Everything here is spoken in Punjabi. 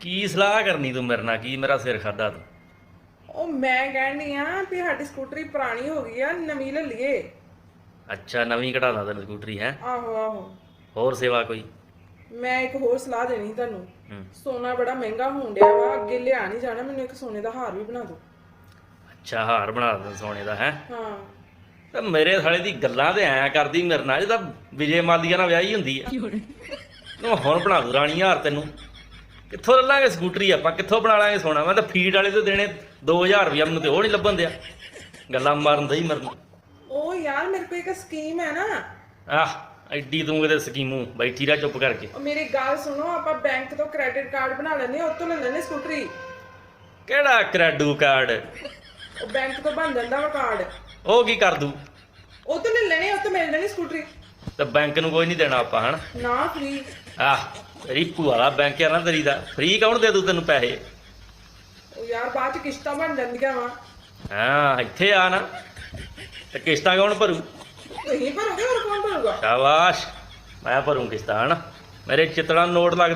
ਕੀ ਸਲਾਹ ਕਰਨੀ ਤੂੰ ਮੇਰੇ ਨਾਲ? ਕੀ ਮੇਰਾ ਸਿਰ ਖਾਦਾ ਤੂੰ? ਉਹ ਮੈਂ ਕਹਿਣੀ ਆ ਵੀ ਸਾਡੀ ਸਕੂਟਰੀ ਪੁਰਾਣੀ ਹੋ ਗਈ ਆ ਨਵੀਂ ਲੈ ਲਈਏ। ਅੱਛਾ ਨਵੀਂ ਕਢਾ ਲਾ ਤੈਨੂੰ ਸਕੂਟਰੀ ਹੈ? ਆਹੋ ਆਹੋ। ਹੋਰ ਸੇਵਾ ਕੋਈ? ਮੈਂ ਇੱਕ ਹੋਰ ਸਲਾਹ ਦੇਣੀ ਤੁਹਾਨੂੰ ਸੋਨਾ ਬੜਾ ਮਹਿੰਗਾ ਹੋਣ ਡਿਆ ਵਾ ਅੱਗੇ ਲਿਆ ਨਹੀਂ ਜਾਣਾ ਮੈਨੂੰ ਇੱਕ ਸੋਨੇ ਦਾ ਹਾਰ ਵੀ ਬਣਾ ਦਿਓ ਅੱਛਾ ਹਾਰ ਬਣਾ ਦੇ ਸੋਨੇ ਦਾ ਹੈ? ਹਾਂ। ਤੇ ਮੇਰੇ ਸਾਲੇ ਦੀ ਗੱਲਾਂ ਤੇ ਐਂ ਕਰਦੀ ਮੇਰੇ ਨਾਲ ਜਿਹਦਾ ਵਿਜੇ ਮਾਲੀਆ ਨਾਲ ਵਿਆਹੀ ਹੁੰਦੀ ਆ। ਤੂੰ ਹੁਣ ਬਣਾ ਦੂ ਰਾਣੀ ਹਾਰ ਤੈਨੂੰ। ਕਿੱਥੋਂ ਲੈ ਲਾਂਗੇ ਸਕੂਟਰੀ ਆਪਾਂ? ਕਿੱਥੋਂ ਬਣਾ ਲਾਂਗੇ ਸੋਨਾ? ਮੈਂ ਤਾਂ ਫੀਡ ਵਾਲੇ ਤੋਂ ਦੇਣੇ 2000 ਰੁਪਇਆ ਮੈਨੂੰ ਤੇ ਉਹ ਨਹੀਂ ਲੱਭਣ ਦਿਆ। ਗੱਲਾਂ ਮਾਰਨ ਦਈ ਮਰਨ। ਉਹ ਯਾਰ ਮੇਰੇ ਕੋਲ ਇੱਕ ਸਕੀਮ ਹੈ ਨਾ। ਆਹ ਐਡੀ ਤੂੰ ਕਿਤੇ ਸਕੀਮੂ ਬੈਠੀ ਰਹਿ ਚੁੱਪ ਕਰਕੇ। ਉਹ ਮੇਰੀ ਗੱਲ ਸੁਣੋ ਆਪਾਂ ਬੈਂਕ ਤੋਂ ਕ੍ਰੈਡਿਟ ਕਾਰਡ ਬਣਾ ਲੈਨੇ ਉਹ ਤੋਂ ਲੈ ਲੈਨੇ ਸਕੂਟਰੀ। ਕਿਹੜਾ ਕ੍ਰੈਡੂ ਕਾਰਡ ਉਹ ਬੈਂਕ ਤੋਂ ਬਣ ਜਾਂਦਾ ਵਾ ਕਾਰਡ ਉਹ ਕੀ ਕਰ ਦੂ? ਉਹ ਤੋਂ ਲੈ ਲੈਣੇ ਉਹ ਤੋਂ ਮਿਲ ਜਾਣੀ ਸਕੂਟਰੀ। ਤੇ ਬੈਂਕ ਨੂੰ ਕੋਈ ਨਹੀਂ ਦੇਣਾ ਆਪਾਂ ਹਣ ਨਾ ਫ੍ਰੀ ਆਹ। ਤੇਰੀ ਭੂਆ ਬੈਂਕ ਆ ਨਾ ਤੇਰੀ ਦਾ। ਫ੍ਰੀ ਕੌਣ ਦੇ ਦੂ ਤੈਨੂੰ ਪੈਸੇ? ਉਹ ਯਾਰ ਬਾਅਦ ਚ ਕਿਸ਼ਤਾਂ ਬਣ ਜਾਂਦੀਆਂ ਵਾ। ਹਾਂ ਇੱਥੇ ਆ ਨਾ। ਤੇ ਕਿਸ਼ਤਾਂ ਕੌਣ ਭਰੂ? ਤੁਸੀਂ ਭਰੋਗੇ ਹੋਰ ਕੌਣ ਭਰੂਗਾ? ਸ਼ਾਬਾਸ਼। ਮੈਂ ਭਰੂ ਕਿਸ਼ਤਾਂ ਹਣ ਮੇਰੇ ਚਿਤੜਾ ਨੋਟ ਲੱਗਦੇ